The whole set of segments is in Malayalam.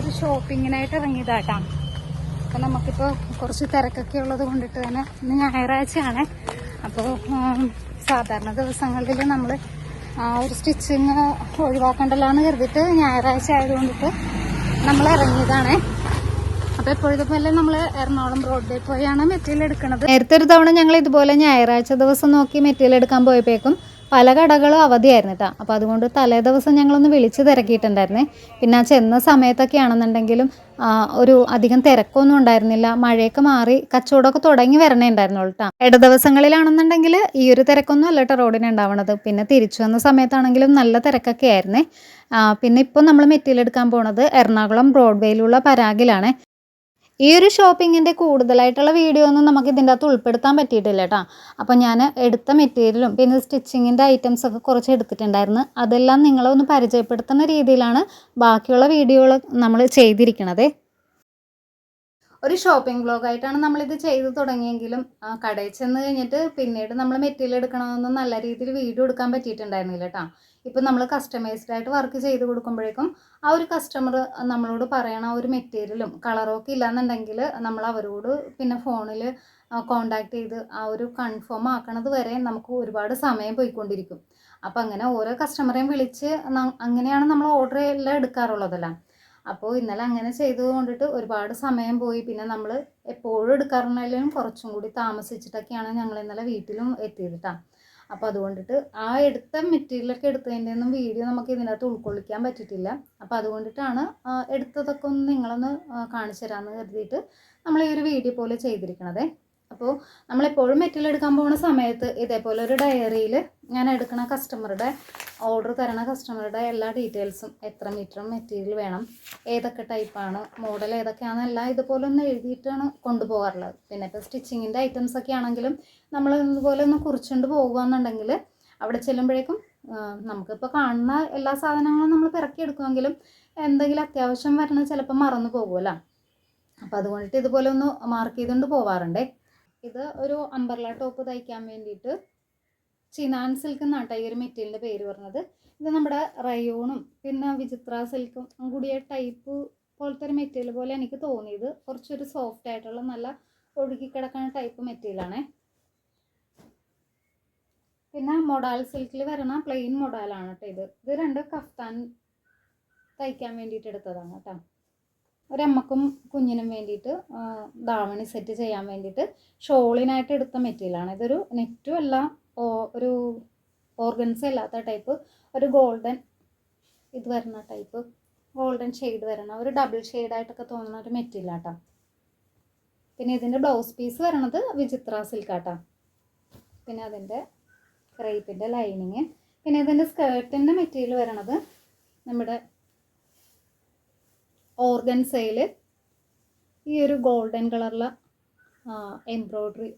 നമ്മളൊരു ഷോപ്പിങ്ങിനായിട്ട് ഇറങ്ങിയതാട്ടാ. അപ്പം നമുക്കിപ്പോൾ കുറച്ച് തിരക്കൊക്കെ ഉള്ളത് കൊണ്ടിട്ട് തന്നെ ഇന്ന് ഞായറാഴ്ചയാണ്. അപ്പോൾ സാധാരണ ദിവസങ്ങളിൽ നമ്മൾ ആ ഒരു സ്റ്റിച്ചിങ് ഒഴിവാക്കണ്ടല്ലോ എന്ന് കരുതിയിട്ട് ഞായറാഴ്ച ആയതുകൊണ്ടിട്ട് നമ്മൾ ഇറങ്ങിയതാണേ. അപ്പോൾ എപ്പോഴത്തെ പോലെ നമ്മൾ എറണാകുളം റോഡിൽ പോയാണ് മെറ്റീരിയൽ എടുക്കുന്നത് നേരത്തെ ഒരു തവണ ഞങ്ങൾ ഇതുപോലെ ഞായറാഴ്ച ദിവസം നോക്കി മെറ്റീരിയൽ എടുക്കാൻ പോയപ്പോഴേക്കും പല കടകളും അവധിയായിരുന്നു കേട്ടോ അപ്പോൾ അതുകൊണ്ട് തലേ ദിവസം ഞങ്ങളൊന്ന് വിളിച്ച് തിരക്കിയിട്ടുണ്ടായിരുന്നേ. പിന്നെ ആ ചെന്ന സമയത്തൊക്കെ ആണെന്നുണ്ടെങ്കിലും ഒരു അധികം തിരക്കൊന്നും ഉണ്ടായിരുന്നില്ല. മഴയൊക്കെ മാറി കച്ചവടമൊക്കെ തുടങ്ങി വരണേ ഉണ്ടായിരുന്നുള്ളൂ കേട്ടോ ഇട ദിവസങ്ങളിലാണെന്നുണ്ടെങ്കിൽ ഈ ഒരു തിരക്കൊന്നും അല്ല കേട്ടോ റോഡിന് ഉണ്ടാവണത്. പിന്നെ തിരിച്ചു വന്ന സമയത്താണെങ്കിലും നല്ല തിരക്കൊക്കെ ആയിരുന്നേ. പിന്നെ ഇപ്പോൾ നമ്മൾ മെറ്റീരിയൽ എടുക്കാൻ പോണത് എറണാകുളം ബ്രോഡ്വേയിലുള്ള പരാഗിലാണ്. ഈ ഒരു ഷോപ്പിങ്ങിന്റെ കൂടുതലായിട്ടുള്ള വീഡിയോ ഒന്നും നമുക്ക് ഇതിന്റെ അകത്ത് ഉൾപ്പെടുത്താൻ പറ്റിയിട്ടില്ല കേട്ടോ അപ്പോൾ ഞാൻ എടുത്ത മെറ്റീരിയലും പിന്നെ സ്റ്റിച്ചിങ്ങിന്റെ ഐറ്റംസ് ഒക്കെ കുറച്ച് എടുത്തിട്ടുണ്ടായിരുന്നു. അതെല്ലാം നിങ്ങളെ ഒന്ന് പരിചയപ്പെടുത്തുന്ന രീതിയിലാണ് ബാക്കിയുള്ള വീഡിയോകൾ നമ്മൾ ചെയ്തിരിക്കണത്. ഒരു ഷോപ്പിംഗ് ബ്ലോഗായിട്ടാണ് നമ്മളിത് ചെയ്ത് തുടങ്ങിയെങ്കിലും കടയിൽ ചെന്ന് കഴിഞ്ഞിട്ട് പിന്നീട് നമ്മൾ മെറ്റീരിയൽ എടുക്കണമെന്ന് നല്ല രീതിയിൽ വീഡിയോ എടുക്കാൻ പറ്റിയിട്ടുണ്ടായിരുന്നില്ല കേട്ടോ ഇപ്പം നമ്മൾ കസ്റ്റമൈസ്ഡ് ആയിട്ട് വർക്ക് ചെയ്ത് കൊടുക്കുമ്പോഴേക്കും ആ ഒരു കസ്റ്റമർ നമ്മളോട് പറയണ ആ ഒരു മെറ്റീരിയലും കളറും ഒക്കെ ഇല്ലാന്നുണ്ടെങ്കിൽ നമ്മൾ അവരോട് പിന്നെ ഫോണിൽ കോണ്ടാക്ട് ചെയ്ത് ആ ഒരു കൺഫേം ആക്കണത് വരെ നമുക്ക് ഒരുപാട് സമയം പോയിക്കൊണ്ടിരിക്കും. അപ്പോൾ അങ്ങനെ ഓരോ കസ്റ്റമറെയും വിളിച്ച് അങ്ങനെയാണ് നമ്മൾ ഓർഡർ എല്ലാം എടുക്കാറുള്ളതല്ല. അപ്പോൾ ഇന്നലെ അങ്ങനെ ചെയ്തത് കൊണ്ടിട്ട് ഒരുപാട് സമയം പോയി. പിന്നെ നമ്മൾ എപ്പോഴും എടുക്കാറുണ്ടെങ്കിലും കുറച്ചും കൂടി താമസിച്ചിട്ടൊക്കെയാണ് ഞങ്ങൾ ഇന്നലെ വീട്ടിലും എത്തിയത് ട്ടാ. അപ്പോൾ അതുകൊണ്ടിട്ട് ആ എടുത്ത മെറ്റീരിയലൊക്കെ എടുത്തതിന്റെ ഒന്നും വീഡിയോ നമുക്ക് ഇതിനകത്ത് ഉൾക്കൊള്ളിക്കാൻ പറ്റിയിട്ടില്ല. അപ്പോൾ അതുകൊണ്ടിട്ടാണ് എടുത്തതൊക്കെ ഒന്ന് നിങ്ങളൊന്ന് കാണിച്ചു തരാമെന്ന് കരുതിയിട്ട് നമ്മൾ ഈ ഒരു വീഡിയോ പോലെ ചെയ്തിരിക്കണതേ. അപ്പോൾ നമ്മളെപ്പോഴും മെറ്റീരിയൽ എടുക്കാൻ പോകുന്ന സമയത്ത് ഇതേപോലെ ഒരു ഡയറിയിൽ ഞാൻ എടുക്കുന്ന കസ്റ്റമറുടെ ഓർഡർ തരണ കസ്റ്റമറുടെ എല്ലാ ഡീറ്റെയിൽസും എത്ര മീറ്റർ മെറ്റീരിയൽ വേണം ഏതൊക്കെ ടൈപ്പാണ് മോഡൽ ഏതൊക്കെയാണ് എല്ലാം ഇതുപോലെ ഒന്ന് എഴുതിയിട്ടാണ് കൊണ്ടുപോകാറുള്ളത്. പിന്നെ ഇപ്പോൾ സ്റ്റിച്ചിങ്ങിന്റെ ഐറ്റംസ് ഒക്കെ ആണെങ്കിലും നമ്മൾ ഇതുപോലെ ഒന്ന് കുറിച്ചുകൊണ്ട് പോകുകയെന്നുണ്ടെങ്കിൽ അവിടെ ചെല്ലുമ്പോഴേക്കും നമുക്കിപ്പോൾ കാണുന്ന എല്ലാ സാധനങ്ങളും നമ്മൾ പിറക്കിയെടുക്കുമെങ്കിലും എന്തെങ്കിലും അത്യാവശ്യം വരണത് ചിലപ്പോൾ മറന്നു പോകുമല്ലോ. അപ്പോൾ അതുകൊണ്ടിട്ട് ഇതുപോലെ ഒന്ന് മാർക്ക് ചെയ്തുകൊണ്ട് പോവാറുണ്ടേ. ഇത് ഒരു അമ്പർല ടോപ്പ് തയ്ക്കാൻ വേണ്ടിയിട്ട് ചിനാൻ സിൽക്ക് എന്നാണ് ടൈർ മെറ്റീരിയലിന്റെ പേര് പറഞ്ഞത്. ഇത് നമ്മുടെ റയോണും പിന്നെ വിചിത്ര സിൽക്കും കൂടിയ ടൈപ്പ് പോലത്തെ ഒരു മെറ്റീരിയൽ പോലെ എനിക്ക് തോന്നിയത്. കുറച്ചൊരു സോഫ്റ്റ് ആയിട്ടുള്ള നല്ല ഒഴുകിക്കിടക്കുന്ന ടൈപ്പ് മെറ്റീരിയലാണേ പിന്നെ മൊഡാൽ സിൽക്കിൽ വരണ പ്ലെയിൻ മൊഡാലാണ് കേട്ടോ ഇത്. ഇത് രണ്ട് കഫ്താൻ തയ്ക്കാൻ വേണ്ടിയിട്ട് എടുത്തതാണ് കേട്ടോ ഒരമ്മക്കും കുഞ്ഞിനും വേണ്ടിയിട്ട് ദാവണി സെറ്റ് ചെയ്യാൻ വേണ്ടിയിട്ട് ഷോളിനായിട്ട് എടുത്ത മെറ്റീരിയലാണ് ഇതൊരു നെറ്റും അല്ല ഒരു ഓർഗൻസ് അല്ലാത്ത ടൈപ്പ് ഒരു ഗോൾഡൻ ഇത് വരുന്ന ടൈപ്പ് ഗോൾഡൻ ഷെയ്ഡ് വരണം ഒരു ഡബിൾ ഷെയ്ഡായിട്ടൊക്കെ തോന്നുന്ന ഒരു മെറ്റീരിയലാട്ടോ പിന്നെ ഇതിന്റെ ബ്ലൗസ് പീസ് വരണത് വിചിത്ര സിൽക്കാട്ടോ പിന്നെ അതിന്റെ ക്രേപ്പിന്റെ ലൈനിങ് പിന്നെ ഇതിന്റെ സ്കേർട്ടിന്റെ മെറ്റീരിയൽ വരണത് നമ്മുടെ ഓർഗൻസയിൽ ഈ ഒരു ഗോൾഡൻ കളറിലെ എംബ്രോയ്ഡറി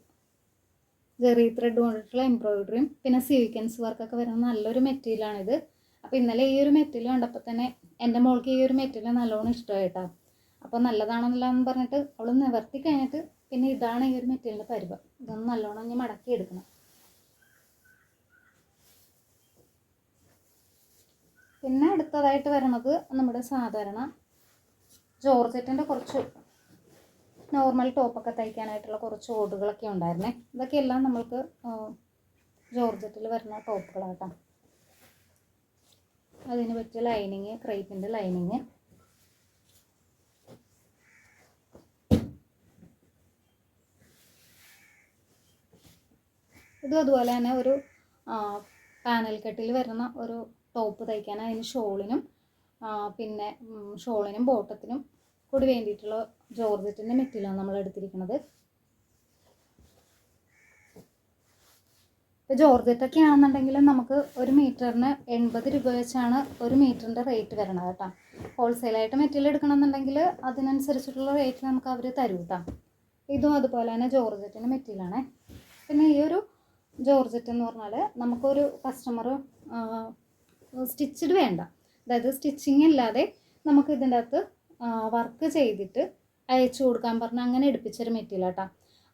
ജെറി ത്രെഡ് കൊണ്ടിട്ടുള്ള എംബ്രോയ്ഡറിയും പിന്നെ സീക്വൻസ് വർക്കൊക്കെ വരുന്ന നല്ലൊരു മെറ്റീരിയലാണിത് അപ്പോൾ ഇന്നലെ ഈ ഒരു മെറ്റീരിയൽ കണ്ടപ്പോൾ തന്നെ എന്റെ മോൾക്ക് ഈ ഒരു മെറ്റീരിയൽ നല്ലോണം ഇഷ്ടമായിട്ടാ. അപ്പോൾ നല്ലതാണെന്നുള്ളതെന്ന് പറഞ്ഞിട്ട് അവൾ നിവർത്തി കഴിഞ്ഞിട്ട് പിന്നെ ഇതാണ് ഈ ഒരു മെറ്റീരിയലിന്റെ പരുവം ഇതൊന്ന് നല്ലോണം ഞാൻ മടക്കി എടുക്കണം. പിന്നെ അടുത്തതായിട്ട് വരണത് നമ്മുടെ സാധാരണ ജോർജറ്റിന്റെ കുറച്ച് നോർമൽ ടോപ്പൊക്കെ തയ്ക്കാനായിട്ടുള്ള കുറച്ച് ഓടുകളൊക്കെ ഉണ്ടായിരുന്നേ. ഇതൊക്കെ എല്ലാം നമ്മൾക്ക് ജോർജറ്റിൽ വരുന്ന ടോപ്പുകളാട്ടോ. അതിന് പറ്റിയ ലൈനിങ് ക്രൈപ്പിന്റെ ലൈനിങ്. ഇതും അതുപോലെ തന്നെ ഒരു പാനൽ കെട്ടിൽ വരുന്ന ഒരു ടോപ്പ് തയ്ക്കാൻ അതിന് ഷോളിനും പിന്നെ ഷോളിനും ബോട്ടത്തിനും കൂടി വേണ്ടിയിട്ടുള്ള ജോർജറ്റിന്റെ മെറ്റീരിയലാണ് നമ്മൾ എടുത്തിരിക്കുന്നത്. ഇപ്പോൾ ജോർജറ്റൊക്കെ ആണെന്നുണ്ടെങ്കിൽ നമുക്ക് ഒരു മീറ്ററിന് എൺപത് രൂപ വെച്ചാണ് ഒരു മീറ്ററിന്റെ റേറ്റ് വരണത് കേട്ടോ. ഹോൾസെയിലായിട്ട് മെറ്റീരിയൽ എടുക്കണമെന്നുണ്ടെങ്കിൽ അതിനനുസരിച്ചിട്ടുള്ള റേറ്റ് നമുക്ക് അവർ തരും കേട്ടോ. ഇതും അതുപോലെ തന്നെ ജോർജറ്റിന്റെ മെറ്റീരിയലാണ്. പിന്നെ ഈ ഒരു ജോർജറ്റ് എന്ന് പറഞ്ഞാൽ നമുക്കൊരു കസ്റ്റമർ സ്റ്റിച്ചഡ് വേണ്ട. അതായത് സ്റ്റിച്ചിങ് അല്ലാതെ നമുക്ക് ഇതിന്റെ അകത്ത് വർക്ക് ചെയ്തിട്ട് അയച്ചു കൊടുക്കാൻ പറഞ്ഞാൽ അങ്ങനെ എടുപ്പിച്ചൊരു മെറ്റീരിയൽ കേട്ടോ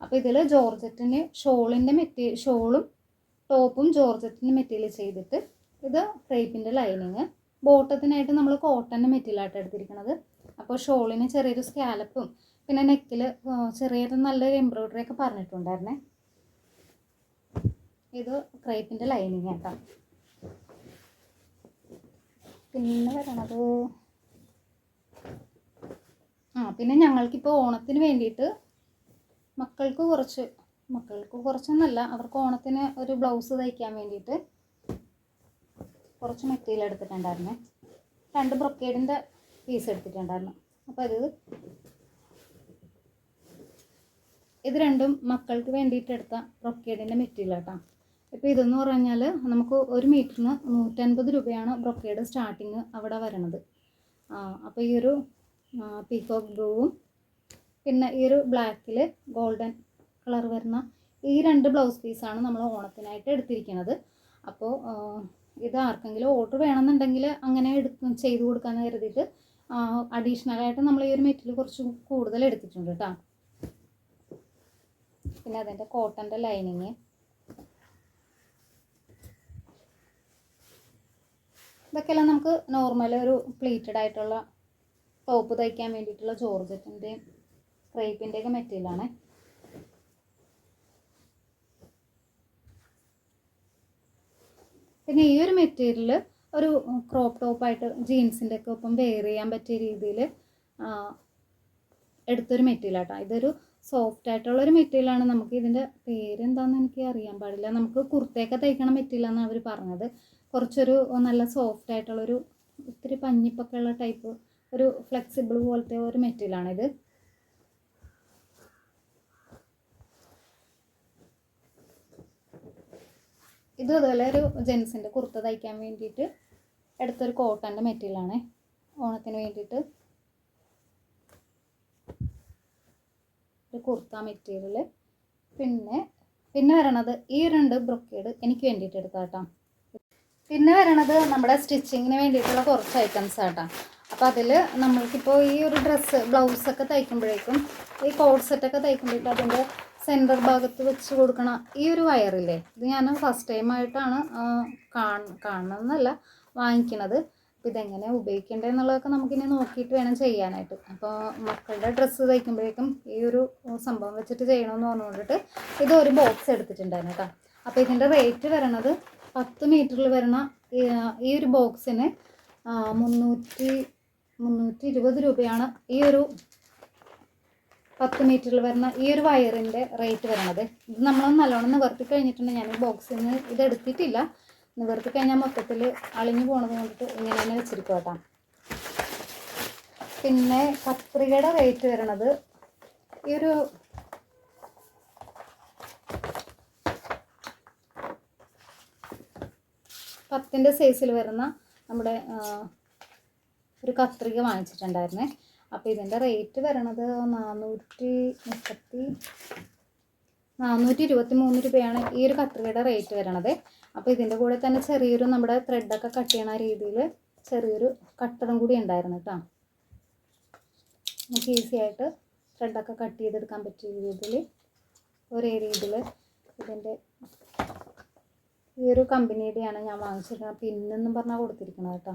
അപ്പോൾ ഇതിൽ ജോർജറ്റിന് ഷോളിന്റെ മെറ്റീ ഷോളും ടോപ്പും ജോർജറ്റിന്റെ മെറ്റീരിയൽ ചെയ്തിട്ട് ഇത് ക്രേപ്പിന്റെ ലൈനിങ് ബോട്ടത്തിനായിട്ട് നമ്മൾ കോട്ടന്റെ മെറ്റീരിയലായിട്ട് എടുത്തിരിക്കുന്നത് അപ്പോൾ ഷോളിന് ചെറിയൊരു സ്കാലപ്പും പിന്നെ നെക്കിൽ ചെറിയൊരു നല്ലൊരു എംബ്രോയിഡറി ഒക്കെ പറഞ്ഞിട്ടുണ്ടായിരുന്നേ. ഇത് ക്രേപ്പിന്റെ ലൈനിങ് കേട്ടോ പിന്നെ വരണത്? ആ പിന്നെ ഞങ്ങൾക്കിപ്പോൾ ഓണത്തിന് വേണ്ടിയിട്ട് മക്കൾക്ക് കുറച്ച് മക്കൾക്ക് കുറച്ചൊന്നല്ല അവർക്ക് ഓണത്തിന് ഒരു ബ്ലൗസ് തയ്ക്കാൻ വേണ്ടിയിട്ട് കുറച്ച് മെറ്റീരിയൽ എടുത്തിട്ടുണ്ടായിരുന്നു. രണ്ട് ബ്രൊക്കേഡിന്റെ പീസ് എടുത്തിട്ടുണ്ടായിരുന്നു. അപ്പോൾ അത് ഇത് രണ്ടും മക്കൾക്ക് വേണ്ടിയിട്ട് എടുത്ത ബ്രൊക്കേഡിന്റെ മെറ്റീരിയൽ കേട്ടോ ഇപ്പോൾ ഇതെന്ന് പറഞ്ഞാൽ നമുക്ക് ഒരു മീറ്ററിന് നൂറ്റൻപത് രൂപയാണ് ബ്രൊക്കേഡ് സ്റ്റാർട്ടിങ് അവിടെ വരണത്. അപ്പോൾ ഈ ഒരു പീകോക്ക് ബ്ലൂവും പിന്നെ ഈ ഒരു ബ്ലാക്കിൽ ഗോൾഡൻ കളർ വരുന്ന ഈ രണ്ട് ബ്ലൗസ് പീസാണ് നമ്മൾ ഓണത്തിനായിട്ട് എടുത്തിരിക്കുന്നത് അപ്പോൾ ഇത് ആർക്കെങ്കിലും ഓർഡർ വേണമെന്നുണ്ടെങ്കിൽ അങ്ങനെ എടുത്ത് ചെയ്ത് കൊടുക്കാമെന്ന് കരുതിയിട്ട് അഡീഷണലായിട്ട് നമ്മൾ ഈ ഒരു മെറ്റീരിയൽ കുറച്ച് കൂടുതൽ എടുത്തിട്ടുണ്ട് കേട്ടോ പിന്നെ അതിന്റെ കോട്ടന്റെ ലൈനിങ് ഇതൊക്കെയെല്ലാം നമുക്ക് നോർമൽ ഒരു പ്ലീറ്റഡ് ആയിട്ടുള്ള ടോപ്പ് തയ്ക്കാൻ വേണ്ടിയിട്ടുള്ള ജോർജറ്റിന്റെയും ക്രേപ്പിന്റെയൊക്കെ മെറ്റീരിയലാണ്. പിന്നെ ഈ ഒരു മെറ്റീരിയൽ ഒരു ക്രോപ്പ് ടോപ്പായിട്ട് ജീൻസിന്റെ ഒക്കെ ഒപ്പം വെയർ ചെയ്യാൻ പറ്റിയ രീതിയിൽ എടുത്തൊരു മെറ്റീരിയൽ ആട്ടോ ഇതൊരു സോഫ്റ്റ് ആയിട്ടുള്ള ഒരു മെറ്റീരിയലാണ്. നമുക്ക് ഇതിന്റെ പേരെന്താണെന്ന് എനിക്ക് അറിയാൻ പാടില്ല. നമുക്ക് കുർത്തയൊക്കെ തയ്ക്കണ മെറ്റീരിയലാണ് അവർ പറഞ്ഞത്. കുറച്ചൊരു നല്ല സോഫ്റ്റ് ആയിട്ടുള്ളൊരു ഒത്തിരി പഞ്ഞിപ്പൊക്കെ ഉള്ള ടൈപ്പ് ഒരു ഫ്ലെക്സിബിൾ പോലത്തെ ഒരു മെറ്റീരിയലാണിത് ഇത്. അതുപോലെ ഒരു ജെൻസിന്റെ കുർത്ത തയ്ക്കാൻ വേണ്ടിയിട്ട് എടുത്തൊരു കോട്ടന്റെ മെറ്റീരിയലാണ് ഓണത്തിന് വേണ്ടിയിട്ട്. ഒരു കുർത്ത മെറ്റീരിയൽ പിന്നെ പിന്നെ വരണത് ഈ രണ്ട് ബ്രൊക്കേഡ് എനിക്ക് വേണ്ടിയിട്ട് എടുത്താട്ടോ. പിന്നെ വരണത് നമ്മുടെ സ്റ്റിച്ചിങ്ങിന് വേണ്ടിയിട്ടുള്ള കുറച്ച് ഐറ്റംസ് ആട്ടോ. അപ്പോൾ അതിൽ നമ്മൾക്കിപ്പോൾ ഈ ഒരു ഡ്രസ്സ് ബ്ലൗസൊക്കെ തയ്ക്കുമ്പോഴേക്കും ഈ കോഡ് സെറ്റൊക്കെ തയ്ക്കുമ്പോഴേക്കും അതിന്റെ സെന്റർ ഭാഗത്ത് വെച്ച് കൊടുക്കണ ഈ ഒരു വയറില്ലേ ഇത് ഞാൻ ഫസ്റ്റ് ടൈം ആയിട്ടാണ് കാണണമെന്നല്ല വാങ്ങിക്കണത്. അപ്പോൾ ഇതെങ്ങനെ ഉപയോഗിക്കേണ്ടത് എന്നുള്ളതൊക്കെ നമുക്കിനി നോക്കിയിട്ട് വേണം ചെയ്യാനായിട്ട്. അപ്പോൾ മക്കളുടെ ഡ്രസ്സ് തയ്ക്കുമ്പോഴേക്കും ഈ ഒരു സംഭവം വെച്ചിട്ട് ചെയ്യണമെന്ന് പറഞ്ഞുകൊണ്ടിട്ട് ഇത് ഒരു ബോക്സ് എടുത്തിട്ടുണ്ടായിരുന്നു കേട്ടോ. അപ്പോൾ ഇതിന്റെ റേറ്റ് വരണത് പത്ത് മീറ്ററിൽ വരുന്ന ഈ- ഒരു ബോക്സിന് മുന്നൂറ്റി മുന്നൂറ്റി ഇരുപത് രൂപയാണ് ഈ ഒരു പത്ത് മീറ്ററിൽ വരുന്ന ഈ ഒരു വയറിന്റെ റേറ്റ് വരുന്നത്. ഇത് നമ്മളൊന്ന് നല്ലോണം നിവർത്തി കഴിഞ്ഞിട്ടുണ്ട്. ഞാൻ ഈ ബോക്സിൽ നിന്ന് ഇത് എടുത്തിട്ടില്ല. നിവർത്തി കഴിഞ്ഞാൽ മൊത്തത്തിൽ അളിഞ്ഞു പോണത് കൊണ്ടിട്ട് ഇങ്ങനെ തന്നെ വെച്ചിരിക്കും കേട്ടോ പിന്നെ കത്രികയുടെ റേറ്റ് വരുന്നത് ഈ ഒരു പത്തിന്റെ സൈസിൽ വരുന്ന നമ്മുടെ ഒരു കത്രിക വാങ്ങിച്ചിട്ടുണ്ടായിരുന്നേ. അപ്പോൾ ഇതിന്റെ റേറ്റ് വരണത് നാനൂറ്റി മുപ്പത്തി നാനൂറ്റി ഇരുപത്തി മൂന്ന് രൂപയാണ് ഈ ഒരു കത്രികയുടെ റേറ്റ് വരണത്. അപ്പോൾ ഇതിന്റെ കൂടെ തന്നെ ചെറിയൊരു നമ്മുടെ ത്രെഡൊക്കെ കട്ട് ചെയ്യണ രീതിയിൽ ചെറിയൊരു കട്ടറും കൂടി ഉണ്ടായിരുന്നു കേട്ടോ നമുക്ക് ഈസി ആയിട്ട് ത്രെഡൊക്കെ കട്ട് ചെയ്തെടുക്കാൻ പറ്റിയ രീതിയിൽ ഒരേ രീതിയിൽ ഇതിന്റെ ഈ ഒരു കമ്പനിയുടെയാണ് ഞാൻ വാങ്ങിച്ചിരിക്കുന്നത്. പിന്നെന്നും പറഞ്ഞാൽ കൊടുത്തിരിക്കണം കേട്ടോ.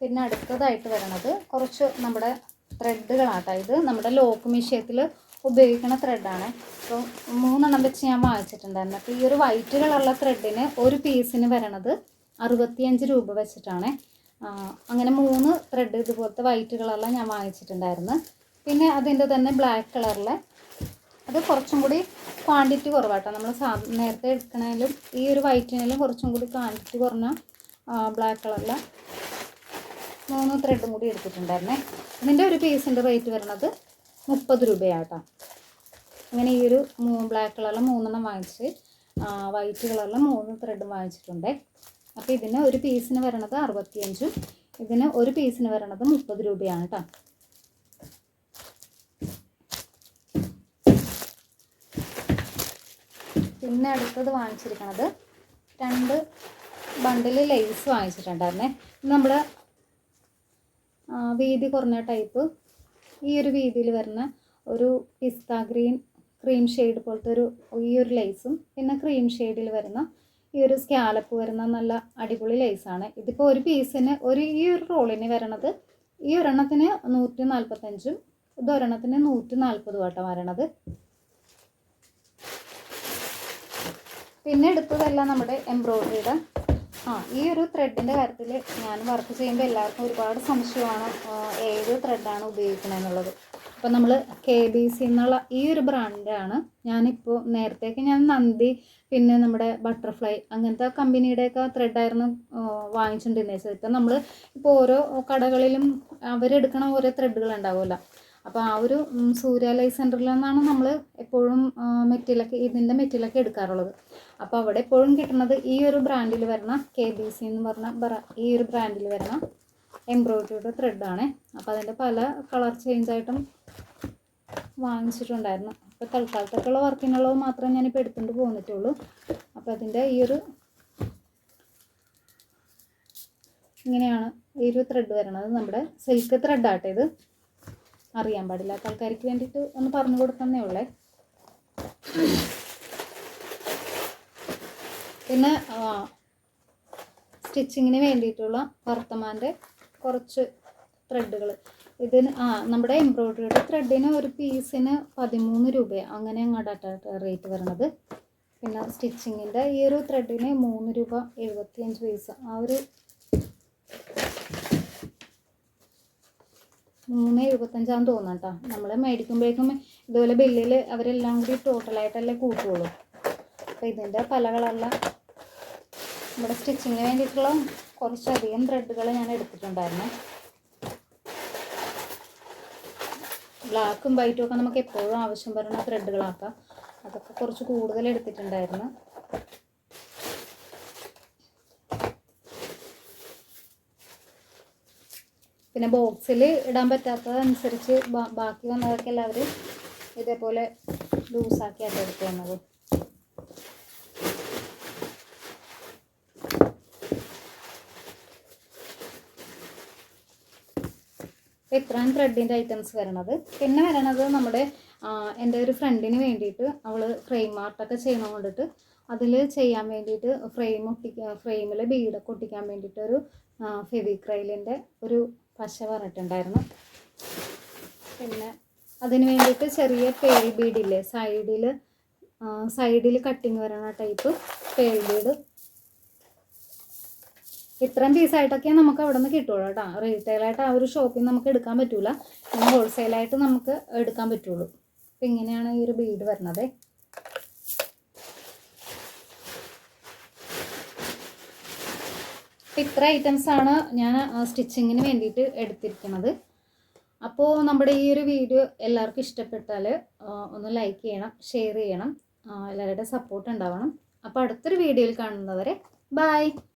പിന്നെ അടുത്തതായിട്ട് വരണത് കുറച്ച് നമ്മുടെ ത്രെഡുകളാട്ടോ ഇത് നമ്മുടെ ലോക്ക് മിഷ്യത്തിൽ ഉപയോഗിക്കുന്ന ത്രെഡാണ് അപ്പോൾ മൂന്നെണ്ണം വെച്ച് ഞാൻ വാങ്ങിച്ചിട്ടുണ്ടായിരുന്നു. അപ്പോൾ ഈ ഒരു വൈറ്റ് കളറുള്ള ത്രെഡിന് ഒരു പീസിന് വരണത് അറുപത്തിയഞ്ച് രൂപ വെച്ചിട്ടാണ്. അങ്ങനെ മൂന്ന് ത്രെഡ് ഇതുപോലത്തെ വൈറ്റ് കളറിലാണ് ഞാൻ വാങ്ങിച്ചിട്ടുണ്ടായിരുന്നു. പിന്നെ അതിന്റെ തന്നെ ബ്ലാക്ക് കളറിലെ അത് കുറച്ചും കൂടി ക്വാണ്ടിറ്റി കുറവാട്ടോ. നമ്മൾ സാ നേരത്തെ എടുക്കണേലും ഈ ഒരു വൈറ്റിനേലും കുറച്ചും കൂടി ക്വാണ്ടിറ്റി കുറഞ്ഞ ബ്ലാക്ക് കളറിലെ മൂന്ന് ത്രെഡും കൂടി എടുത്തിട്ടുണ്ടായിരുന്നേ. ഇതിന്റെ ഒരു പീസിന്റെ റേറ്റ് വരുന്നത് മുപ്പത് രൂപയാട്ടോ. അങ്ങനെ ഈ ഒരു ബ്ലാക്ക് കളറിൽ മൂന്നെണ്ണം വാങ്ങിച്ച് വൈറ്റ് കളറിൽ മൂന്ന് ത്രെഡും വാങ്ങിച്ചിട്ടുണ്ട്. അപ്പോൾ ഇതിന് ഒരു പീസിന് വരണത് അറുപത്തിയഞ്ചും ഇതിന് ഒരു പീസിന് വരണത് മുപ്പത് രൂപയാണ് കേട്ടോ പിന്നെ അടുത്തത് വാങ്ങിച്ചിരിക്കണത് രണ്ട് ബണ്ടിൽ ലെയ്സ് വാങ്ങിച്ചിട്ടുണ്ടായിരുന്നേ. ആ, വീതി കുറഞ്ഞ ടൈപ്പ് ഈ ഒരു വീതിയിൽ വരുന്ന ഒരു പിസ്ത ഗ്രീൻ ക്രീം ഷെയ്ഡ് പോലത്തെ ഒരു ഈ ഒരു ലേസും പിന്നെ ക്രീം ഷെയ്ഡിൽ വരുന്ന ഈ ഒരു സ്കാലപ്പ് വരുന്ന നല്ല അടിപൊളി ലേസാണ് ഇതിപ്പോൾ ഒരു പീസിന് ഒരു ഈ ഒരു റോളിന് വരണത് ഈ ഒരെണ്ണത്തിന് നൂറ്റി നാൽപ്പത്തഞ്ചും ഇത് ഒരെണ്ണത്തിന് നൂറ്റി നാൽപ്പതും ആട്ടോ വരണത്. പിന്നെ എടുത്തതല്ല നമ്മുടെ എംബ്രോയിഡറിയുടെ ആ ഈ ഒരു ത്രെഡിന്റെ കാര്യത്തിൽ ഞാൻ വർക്ക് ചെയ്യുമ്പോൾ എല്ലാവർക്കും ഒരുപാട് സംശയമാണ് ഏത് ത്രെഡാണ് ഉപയോഗിക്കണമെന്നുള്ളത് അപ്പോൾ നമ്മൾ കെ ബി സി എന്നുള്ള ഈ ഒരു ബ്രാൻഡാണ് ഞാനിപ്പോൾ നേരത്തേക്ക് ഞാൻ നന്ദി പിന്നെ നമ്മുടെ ബട്ടർഫ്ലൈ അങ്ങനത്തെ കമ്പനിയുടെയൊക്കെ ത്രെഡായിരുന്നു വാങ്ങിച്ചിട്ടുണ്ടായിരുന്നത് ഇപ്പം നമ്മൾ ഇപ്പോൾ ഓരോ കടകളിലും അവരെടുക്കണ ഓരോ ത്രെഡുകൾ ഉണ്ടാവുമല്ലോ. അപ്പോൾ ആ ഒരു സൂര്യ ലൈ സെന്ററിൽ നിന്നാണ് നമ്മൾ എപ്പോഴും മെറ്റീരിയലൊക്കെ ഇതിന്റെ മെറ്റീരിയലൊക്കെ എടുക്കാറുള്ളത്. അപ്പോൾ അവിടെ എപ്പോഴും കിട്ടുന്നത് ഈ ഒരു ബ്രാൻഡിൽ വരുന്ന കെ ബി സി എന്ന് പറഞ്ഞ ഈ ഒരു ബ്രാൻഡിൽ വരുന്ന എംബ്രോയിഡറിയുടെ ത്രെഡാണ് അപ്പോൾ അതിന്റെ പല കളർ ചേഞ്ച് ആയിട്ടും വാങ്ങിച്ചിട്ടുണ്ടായിരുന്നു. അപ്പോൾ തൽക്കാലത്തേക്കുള്ള വർക്കിനുള്ളത് മാത്രമേ ഞാനിപ്പോൾ എടുത്തുകൊണ്ട് പോന്നിട്ടുള്ളൂ. അപ്പോൾ അതിന്റെ ഈ ഒരു ഇങ്ങനെയാണ് ഈ ഒരു ത്രെഡ് വരണത്. നമ്മുടെ സിൽക്ക് ത്രെഡാട്ടെ ഇത്. അറിയാൻ പാടില്ലാത്ത ആൾക്കാർക്ക് വേണ്ടിയിട്ട് ഒന്ന് പറഞ്ഞു കൊടുത്തന്നേ ഉള്ളേ. പിന്നെ സ്റ്റിച്ചിങ്ങിന് വേണ്ടിയിട്ടുള്ള വർത്തമാന്റെ കുറച്ച് ത്രെഡുകൾ ഇതിന് ആ നമ്മുടെ എംബ്രോയ്ഡറിയുടെ ത്രെഡിന് ഒരു പീസിന് പതിമൂന്ന് രൂപ അങ്ങനെ അങ്ങോട്ട് റേറ്റ് വരണത്. പിന്നെ സ്റ്റിച്ചിങ്ങിന്റെ ഈ ഒരു ത്രെഡിന് മൂന്ന് രൂപ എഴുപത്തിയഞ്ച് പൈസ. ആ ഒരു മൂന്ന് എഴുപത്തഞ്ചാന്ന് തോന്നാം കേട്ടോ. നമ്മൾ മേടിക്കുമ്പോഴേക്കും ഇതുപോലെ ബില്ലിൽ അവരെല്ലാം കൂടി ടോട്ടലായിട്ടല്ലേ കൂട്ടുള്ളൂ. അപ്പോൾ ഇതിന്റെ പല കളറിലെ നമ്മുടെ സ്റ്റിച്ചിങ്ങിന് വേണ്ടിയിട്ടുള്ള കുറച്ചധികം ത്രെഡുകൾ ഞാൻ എടുത്തിട്ടുണ്ടായിരുന്നു. ബ്ലാക്കും വൈറ്റും ഒക്കെ നമുക്ക് എപ്പോഴും ആവശ്യം വരുന്ന ത്രെഡുകളാക്കാം അതൊക്കെ കുറച്ച് കൂടുതൽ എടുത്തിട്ടുണ്ടായിരുന്നു. പിന്നെ ബോക്സിൽ ഇടാൻ പറ്റാത്തതനുസരിച്ച് ബാക്കി വന്നതൊക്കെ എല്ലാവരും ഇതേപോലെ ലൂസാക്കിയാണ് എടുത്തു തന്നത്. ഇത്രയും ത്രെഡിന്റെ ഐറ്റംസ് വരണത്. പിന്നെ വരണത് നമ്മുടെ എന്റെ ഒരു ഫ്രണ്ടിന് വേണ്ടിയിട്ട് അവൾ ഫ്രെയിം ആർട്ടൊക്കെ ചെയ്യണം കൊണ്ടിട്ട് അതിൽ ചെയ്യാൻ വേണ്ടിയിട്ട് ഫ്രെയിം ഒട്ടിക്കാൻ ഫ്രെയിമിൽ ബീഡൊക്കെ ഒട്ടിക്കാൻ വേണ്ടിയിട്ട് ഒരു ഫെവിക്രൈലിന്റെ ഒരു പശ പറഞ്ഞിട്ടുണ്ടായിരുന്നു പിന്നെ അതിന് വേണ്ടിയിട്ട് ചെറിയ പേൾ ബീഡില്ലേ സൈഡിൽ സൈഡിൽ കട്ടിങ് വരണ ടൈപ്പ് പേൾ ബീഡ് ഇത്രയും പീസായിട്ടൊക്കെ നമുക്ക് അവിടെ നിന്ന് കിട്ടുള്ളൂ കേട്ടോ. റീറ്റെയിലായിട്ട് ആ ഒരു ഷോപ്പിൽ നമുക്ക് എടുക്കാൻ പറ്റൂല. പിന്നെ ഹോൾസെയിലായിട്ട് നമുക്ക് എടുക്കാൻ പറ്റുള്ളൂ. അപ്പം ഇങ്ങനെയാണ് ഈ ഒരു ബീഡ് വരുന്നത്. ഇത്ര ഐറ്റംസാണ് ഞാൻ സ്റ്റിച്ചിങ്ങിന് വേണ്ടിയിട്ട് എടുത്തിരിക്കുന്നത് അപ്പോൾ നമ്മുടെ ഈ ഒരു വീഡിയോ എല്ലാവർക്കും ഇഷ്ടപ്പെട്ടാൽ ഒന്ന് ലൈക്ക് ചെയ്യണം ഷെയർ ചെയ്യണം. എല്ലാവരുടെ സപ്പോർട്ട് ഉണ്ടാവണം. അപ്പോൾ അടുത്തൊരു വീഡിയോയിൽ കാണുന്നവരെ ബൈ